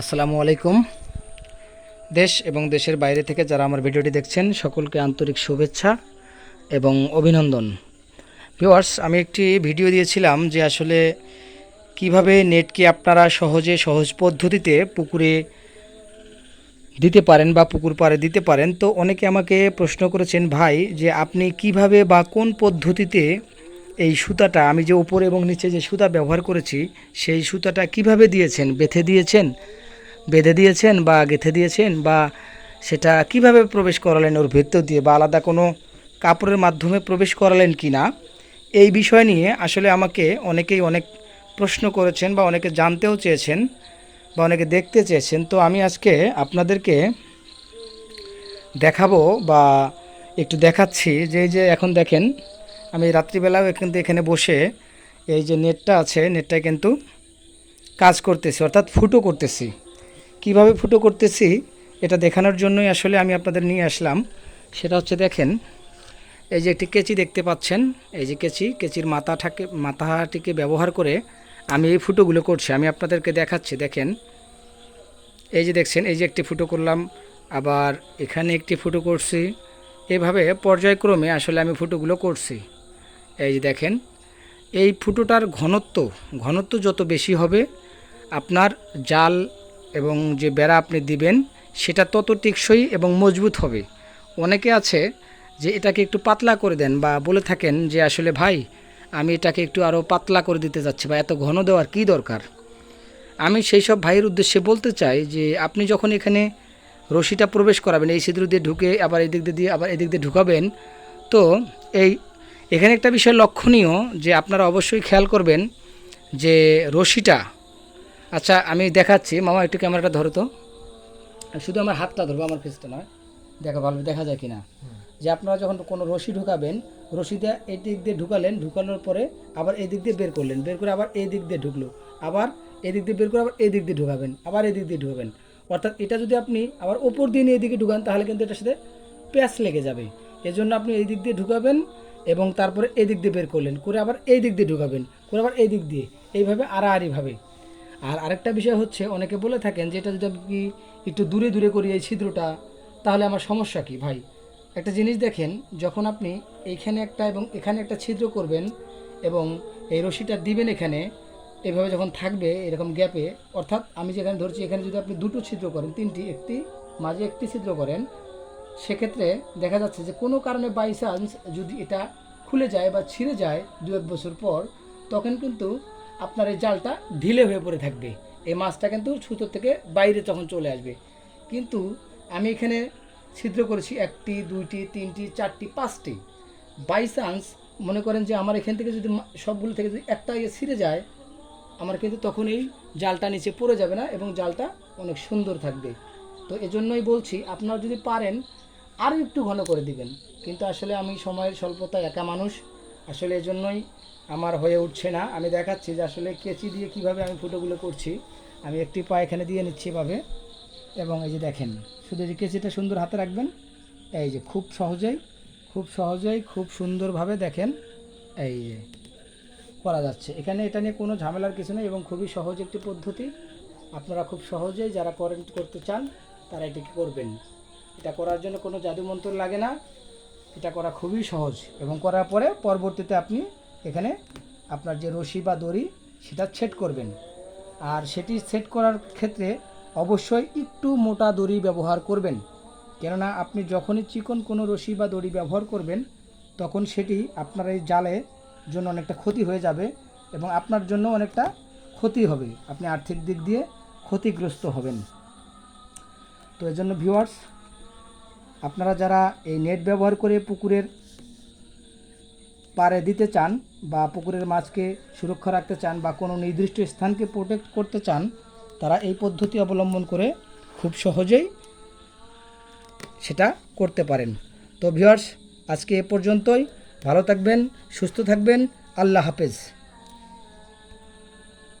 আসসালামু আলাইকুম। দেশ এবং দেশের বাইরে থেকে যারা আমার ভিডিওটি দেখছেন, সকলকে আন্তরিক শুভেচ্ছা এবং অভিনন্দন। ভিওয়ার্স আমি একটি ভিডিও দিয়েছিলাম যে আসলে কীভাবে নেটকে আপনারা সহজে, সহজ পদ্ধতিতে পুকুরে দিতে পারেন বা পুকুর পাড়ে দিতে পারেন। তো অনেকে আমাকে প্রশ্ন করেছেন, ভাই, যে আপনি কীভাবে বা কোন পদ্ধতিতে এই সুতাটা, আমি যে উপরে এবং নিচে যে সুতা ব্যবহার করেছি, সেই সুতাটা কীভাবে দিয়েছেন, বেঁধে দিয়েছেন? বেঁধে দিয়েছেন বা গেঁথে দিয়েছেন বা সেটা কীভাবে প্রবেশ করালেন ওর ভেতর দিয়ে বা আলাদা কোনো কাপড়ের মাধ্যমে প্রবেশ করালেন কি না? এই বিষয় নিয়ে আসলে আমাকে অনেকেই অনেক প্রশ্ন করেছেন বা অনেকে জানতেও চেয়েছেন বা অনেকে দেখতে চেয়েছেন। তো আমি আজকে আপনাদেরকে দেখাবো বা একটু দেখাচ্ছি যে যে এখন দেখেন, আমি রাত্রিবেলাও কিন্তু এখানে বসে এই যে নেটটা আছে নেটটা কিন্তু কাজ করতেছি, অর্থাৎ ফুটো করতেছি। কীভাবে ফুটো করতেছি এটা দেখানোর জন্যই আসলে আমি আপনাদের নিয়ে আসলাম। সেটা হচ্ছে দেখেন, এই যে একটি কেচি দেখতে পাচ্ছেন, এই যে কেচি, কেচির মাথাটাকে, মাথাটিকে ব্যবহার করে আমি এই ফুটোগুলো করছি। আমি আপনাদেরকে দেখাচ্ছি, দেখেন। এই যে দেখছেন, এই যে একটি ফুটো করলাম, আবার এখানে একটি ফুটো করছি। এভাবে পর্যায়ক্রমে আসলে আমি ফুটোগুলো করছি। এই যে দেখেন, এই ফুটোটার ঘনত্ব ঘনত্ব যত বেশি হবে, আপনার জাল এবং যে বেড়া আপনি দিবেন, সেটা তত টেকসই এবং মজবুত হবে। অনেকে আছে যে এটাকে একটু পাতলা করে দেন বা বলে থাকেন যে আসলে, ভাই, আমি এটাকে একটু আরও পাতলা করে দিতে যাচ্ছি বা এত ঘন দেওয়ার কী দরকার? আমি সেই সব ভাইয়ের উদ্দেশ্যে বলতে চাই যে, আপনি যখন এখানে রশিটা প্রবেশ করাবেন, এই ছিদ্র দিয়ে ঢুকে আবার এদিক দিয়ে দিয়ে, আবার এদিক দিয়ে ঢুকাবেন, তো এই, এখানে একটা বিষয় লক্ষণীয় যে আপনারা অবশ্যই খেয়াল করবেন যে রশিটা আচ্ছা আমি দেখাচ্ছি। মামা, একটু ক্যামেরাটা ধরো তো। শুধু আমার হাতটা ধরবো, আমার ফেসটা নয়। দেখা, ভালো দেখা যায় কিনা। যে আপনারা যখন কোনো রশি ঢুকাবেন, রশিটা এই দিক দিয়ে ঢুকালেন, ঢুকানোর পরে আবার এই দিক দিয়ে বের করলেন। বের করে আবার এই দিক দিয়ে ঢুকলো। আবার এই দিক দিয়ে বের করে আবার এই দিক দিয়ে ঢুকাবেন, আবার এই দিক দিয়ে ঢুকাবেন। অর্থাৎ এটা যদি আপনি আবার ওপর দিয়ে নিয়ে এদিকে ঢুকান, তাহলে কিন্তু এটার সাথে প্যাঁচ লেগে যাবে। এজন্য আপনি এই দিক দিয়ে ঢুকাবেন এবং তারপরে এই দিক দিয়ে বের করলেন। করে আবার এই দিক দিয়ে ঢুকাবেন, করে আবার এই দিক দিয়ে। এইভাবে আড়াআড়িভাবে আর আরেকটা বিষয় হচ্ছে, অনেকে বলে থাকেন যে এটা যদি আপনি একটু দূরে দূরে করি এই ছিদ্রটা, তাহলে আমার সমস্যা কি? ভাই, একটা জিনিস দেখেন, যখন আপনি এইখানে একটা এবং এখানে একটা ছিদ্র করবেন এবং এই রশিটা দিবেন এখানে, এভাবে যখন থাকবে এরকম গ্যাপে অর্থাৎ আমি যেখানে ধরছি, এখানে যদি আপনি দুটো ছিদ্র করেন, তিনটি, একটি, মাঝে একটি ছিদ্র করেন, সেক্ষেত্রে দেখা যাচ্ছে যে কোনো কারণে বাই চান্স যদি এটা খুলে যায় বা ছিঁড়ে যায় দু এক বছর পর, তখন কিন্তু আপনার এই জালটা ঢিলে হয়ে পড়ে থাকবে। এই মাছটা কিন্তু সুতোর থেকে বাইরে তখন চলে আসবে। কিন্তু আমি এখানে ছিদ্র করেছি একটি, দুইটি, তিনটি, চারটি, পাঁচটি। বাই চান্স মনে করেন যে আমার এখান থেকে যদি সবগুলো থেকে যদি একটা ইয়ে ছিঁড়ে যায়, আমার কিন্তু তখন এই জালটা নিচে পড়ে যাবে না এবং জালটা অনেক সুন্দর থাকবে। তো এজন্যই বলছি, আপনারা যদি পারেন, আরও একটু ঘন করে দিবেন। কিন্তু আসলে আমি সময়ের স্বল্পতা একা মানুষ আসলে এজন্যই আমার হয়ে উঠছে না। আমি দেখাচ্ছি যে আসলে কেচি দিয়ে কীভাবে আমি ফুটোগুলো করছি। আমি একটি পা এখানে দিয়ে নিচ্ছি এভাবে। এবং এই যে দেখেন, শুধু যে কেচিটা সুন্দর হাতে রাখবেন, এই যে খুব সহজেই খুব সহজেই, খুব সুন্দরভাবে দেখেন, এই যে করা যাচ্ছে। এখানে এটা নিয়ে কোনো ঝামেলার কিছু নেই এবং খুবই সহজ একটি পদ্ধতি। আপনারা খুব সহজেই যারা করেন করতে চান, তারা এটাকে করবেন। এটা করার জন্য কোনো জাদুমন্ত্র লাগে না। এটা করা খুবই সহজ এবং করার পরে পরবর্তীতে আপনি এখানে আপনার যে রশি বা দড়ি, সেটা সেট করবেন। আর সেটি সেট করার ক্ষেত্রে অবশ্যই একটু মোটা দড়ি ব্যবহার করবেন। কেননা আপনি যখনই চিকন কোনো রশি বা দড়ি ব্যবহার করবেন, তখন সেটি আপনার এই জালে জন্য অনেকটা ক্ষতি হয়ে যাবে এবং আপনার জন্য অনেকটা ক্ষতি হবে। আপনি আর্থিক দিক দিয়ে ক্ষতিগ্রস্ত হবেন। তো এজন্য ভিউয়ার্স আপনারা যারা এই নেট ব্যবহার করে পুকুরের পাড়ে দিতে চান বা পুকুরের মাছকে সুরক্ষা রাখতে চান বা কোনো নির্দিষ্ট স্থানকে প্রোটেক্ট করতে চান, তারা এই পদ্ধতি অবলম্বন করে খুব সহজেই সেটা করতে পারেন। তো ভিউয়ার্স আজকে এ পর্যন্তই। ভালো থাকবেন, সুস্থ থাকবেন। আল্লাহ হাফেজ।